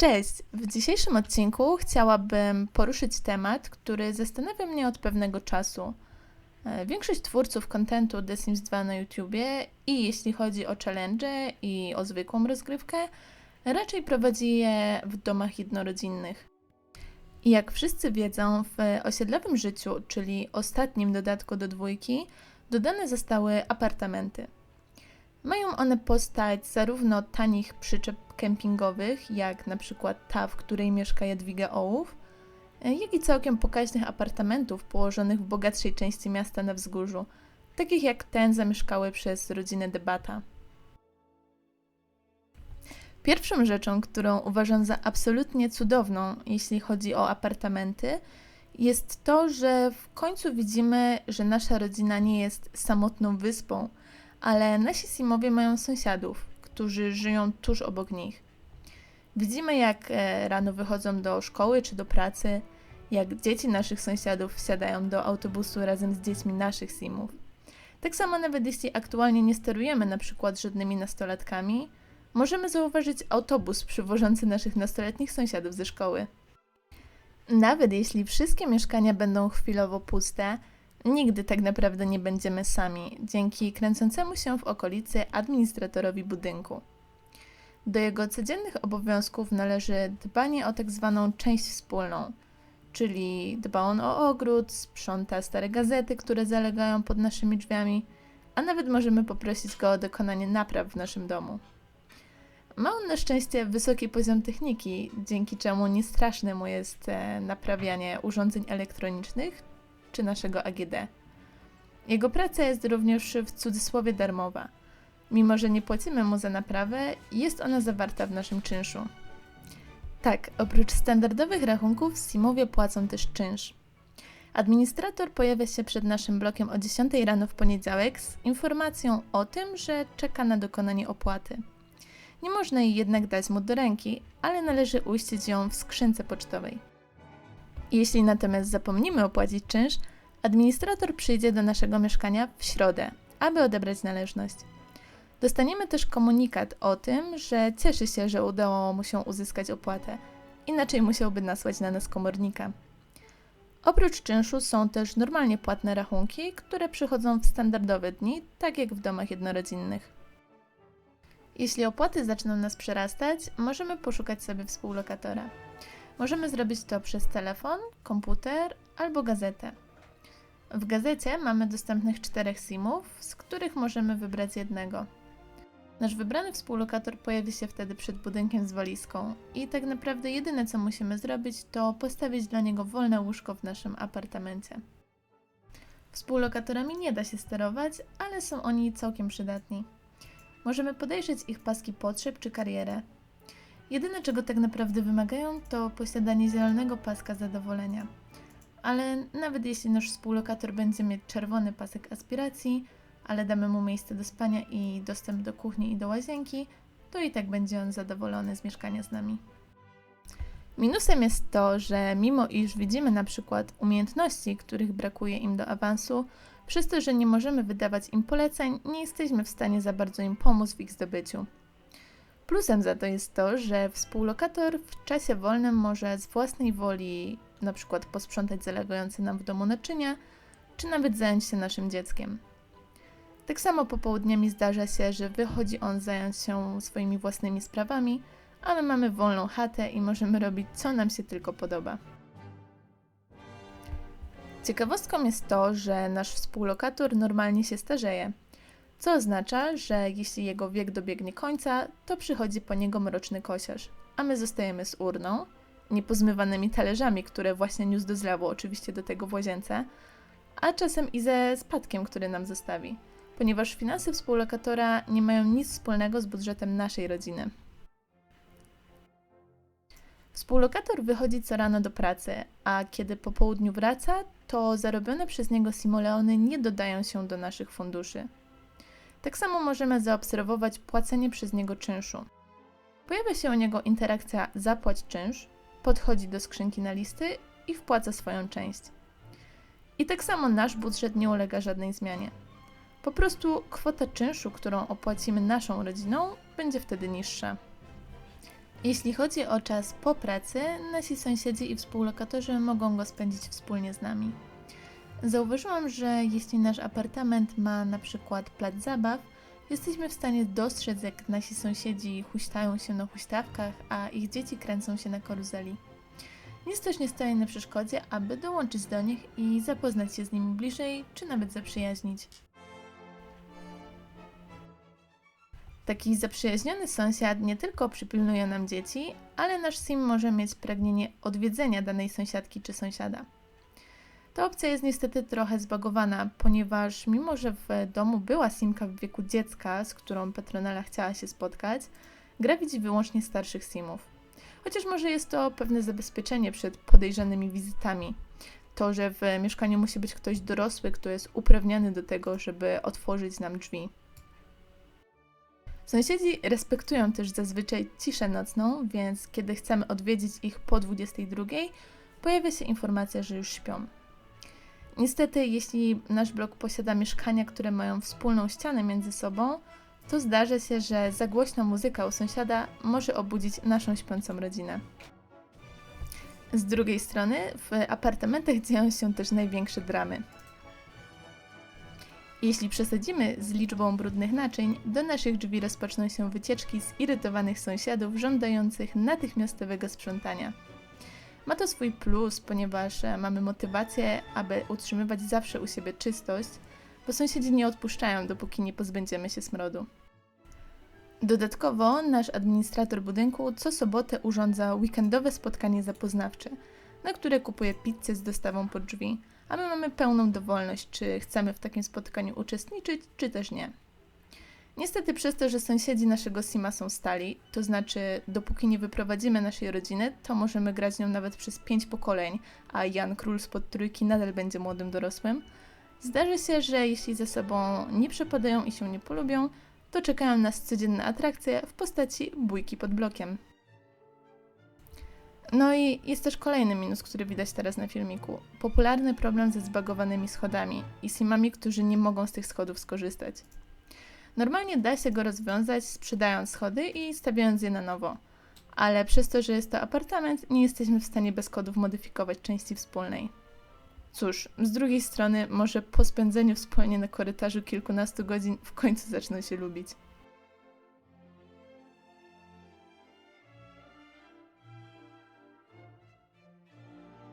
Cześć! W dzisiejszym odcinku chciałabym poruszyć temat, który zastanawia mnie od pewnego czasu. E, Większość twórców kontentu The Sims 2 na YouTubie i jeśli chodzi o challenge i o zwykłą rozgrywkę, raczej prowadzi je w domach jednorodzinnych. I jak wszyscy wiedzą, w osiedlowym życiu, czyli ostatnim dodatku do dwójki, dodane zostały apartamenty. Mają one postać zarówno tanich przyczep kempingowych, jak na przykład ta, w której mieszka Jadwiga Ołów, jak i całkiem pokaźnych apartamentów położonych w bogatszej części miasta na wzgórzu, takich jak ten zamieszkały przez rodzinę Debata. Pierwszą rzeczą, którą uważam za absolutnie cudowną, jeśli chodzi o apartamenty, jest to, że w końcu widzimy, że nasza rodzina nie jest samotną wyspą, ale nasi Simowie mają sąsiadów, którzy żyją tuż obok nich. Widzimy, jak e, rano wychodzą do szkoły czy do pracy, jak dzieci naszych sąsiadów wsiadają do autobusu razem z dziećmi naszych Simów. Tak samo nawet jeśli aktualnie nie sterujemy na przykład żadnymi nastolatkami, możemy zauważyć autobus przywożący naszych nastoletnich sąsiadów ze szkoły. Nawet jeśli wszystkie mieszkania będą chwilowo puste, nigdy tak naprawdę nie będziemy sami, dzięki kręcącemu się w okolicy administratorowi budynku. Do jego codziennych obowiązków należy dbanie o tak zwaną część wspólną, czyli dba on o ogród, sprząta stare gazety, które zalegają pod naszymi drzwiami, a nawet możemy poprosić go o dokonanie napraw w naszym domu. Ma on na szczęście wysoki poziom techniki, dzięki czemu nie straszne mu jest e, naprawianie urządzeń elektronicznych czy naszego AGD. Jego praca jest również w cudzysłowie darmowa. Mimo, że nie płacimy mu za naprawę, jest ona zawarta w naszym czynszu. Tak, oprócz standardowych rachunków, Simowie płacą też czynsz. Administrator pojawia się przed naszym blokiem o 10 rano w poniedziałek z informacją o tym, że czeka na dokonanie opłaty. Nie można jej jednak dać mu do ręki, ale należy uścić ją w skrzynce pocztowej. Jeśli natomiast zapomnimy opłacić czynsz, administrator przyjdzie do naszego mieszkania w środę, aby odebrać należność. Dostaniemy też komunikat o tym, że cieszy się, że udało mu się uzyskać opłatę, inaczej musiałby nasłać na nas komornika. Oprócz czynszu są też normalnie płatne rachunki, które przychodzą w standardowe dni, tak jak w domach jednorodzinnych. Jeśli opłaty zaczną nas przerastać, możemy poszukać sobie współlokatora. Możemy zrobić to przez telefon, komputer albo gazetę. W gazecie mamy dostępnych czterech SIMów, z których możemy wybrać jednego. Nasz wybrany współlokator pojawi się wtedy przed budynkiem z walizką i tak naprawdę jedyne co musimy zrobić to postawić dla niego wolne łóżko w naszym apartamencie. Współlokatorami nie da się sterować, ale są oni całkiem przydatni. Możemy podejrzeć ich paski potrzeb czy karierę. Jedyne czego tak naprawdę wymagają to posiadanie zielonego paska zadowolenia. Ale nawet jeśli nasz współlokator będzie mieć czerwony pasek aspiracji, ale damy mu miejsce do spania i dostęp do kuchni i do łazienki, to i tak będzie on zadowolony z mieszkania z nami. Minusem jest to, że mimo iż widzimy na przykład umiejętności, których brakuje im do awansu, przez to, że nie możemy wydawać im poleceń, nie jesteśmy w stanie za bardzo im pomóc w ich zdobyciu. Plusem za to jest to, że współlokator w czasie wolnym może z własnej woli na przykład posprzątać zalegające nam w domu naczynia, czy nawet zająć się naszym dzieckiem. Tak samo popołudniami zdarza się, że wychodzi on zająć się swoimi własnymi sprawami, a my mamy wolną chatę i możemy robić co nam się tylko podoba. Ciekawostką jest to, że nasz współlokator normalnie się starzeje, co oznacza, że jeśli jego wiek dobiegnie końca, to przychodzi po niego mroczny kosiarz, a my zostajemy z urną, niepozmywanymi talerzami, które właśnie niósł do zlewu, oczywiście do tego w łazience, a czasem i ze spadkiem, który nam zostawi, ponieważ finanse współlokatora nie mają nic wspólnego z budżetem naszej rodziny. Współlokator wychodzi co rano do pracy, a kiedy po południu wraca, to zarobione przez niego simoleony nie dodają się do naszych funduszy. Tak samo możemy zaobserwować płacenie przez niego czynszu. Pojawia się u niego interakcja zapłać czynsz, podchodzi do skrzynki na listy i wpłaca swoją część. I tak samo nasz budżet nie ulega żadnej zmianie. Po prostu kwota czynszu, którą opłacimy naszą rodziną, będzie wtedy niższa. Jeśli chodzi o czas po pracy, nasi sąsiedzi i współlokatorzy mogą go spędzić wspólnie z nami. Zauważyłam, że jeśli nasz apartament ma na przykład plac zabaw, jesteśmy w stanie dostrzec, jak nasi sąsiedzi huśtają się na huśtawkach, a ich dzieci kręcą się na karuzeli. Nic też nie stoi na przeszkodzie, aby dołączyć do nich i zapoznać się z nimi bliżej, czy nawet zaprzyjaźnić. Taki zaprzyjaźniony sąsiad nie tylko przypilnuje nam dzieci, ale nasz sim może mieć pragnienie odwiedzenia danej sąsiadki czy sąsiada. Ta opcja jest niestety trochę zbagowana, ponieważ mimo, że w domu była simka w wieku dziecka, z którą Petronella chciała się spotkać, gra widzi wyłącznie starszych simów. Chociaż może jest to pewne zabezpieczenie przed podejrzanymi wizytami. To, że w mieszkaniu musi być ktoś dorosły, kto jest uprawniony do tego, żeby otworzyć nam drzwi. Sąsiedzi respektują też zazwyczaj ciszę nocną, więc kiedy chcemy odwiedzić ich po 22, pojawia się informacja, że już śpią. Niestety, jeśli nasz blok posiada mieszkania, które mają wspólną ścianę między sobą, to zdarza się, że za głośna muzyka u sąsiada może obudzić naszą śpiącą rodzinę. Z drugiej strony, w apartamentach dzieją się też największe dramy. Jeśli przesadzimy z liczbą brudnych naczyń, do naszych drzwi rozpoczną się wycieczki zirytowanych sąsiadów żądających natychmiastowego sprzątania. Ma to swój plus, ponieważ e, mamy motywację, aby utrzymywać zawsze u siebie czystość, bo sąsiedzi nie odpuszczają, dopóki nie pozbędziemy się smrodu. Dodatkowo nasz administrator budynku co sobotę urządza weekendowe spotkanie zapoznawcze, na które kupuje pizzę z dostawą pod drzwi, a my mamy pełną dowolność, czy chcemy w takim spotkaniu uczestniczyć, czy też nie. Niestety przez to, że sąsiedzi naszego Sima są stali, to znaczy dopóki nie wyprowadzimy naszej rodziny, to możemy grać nią nawet przez pięć pokoleń, a Jan Król spod trójki nadal będzie młodym dorosłym, zdarzy się, że jeśli ze sobą nie przepadają i się nie polubią, to czekają nas codzienne atrakcje w postaci bójki pod blokiem. No i jest też kolejny minus, który widać teraz na filmiku. Popularny problem ze zbagowanymi schodami i simami, którzy nie mogą z tych schodów skorzystać. Normalnie da się go rozwiązać sprzedając schody i stawiając je na nowo. Ale przez to, że jest to apartament, nie jesteśmy w stanie bez kodów modyfikować części wspólnej. Cóż, z drugiej strony, może po spędzeniu wspólnie na korytarzu kilkunastu godzin w końcu zaczną się lubić.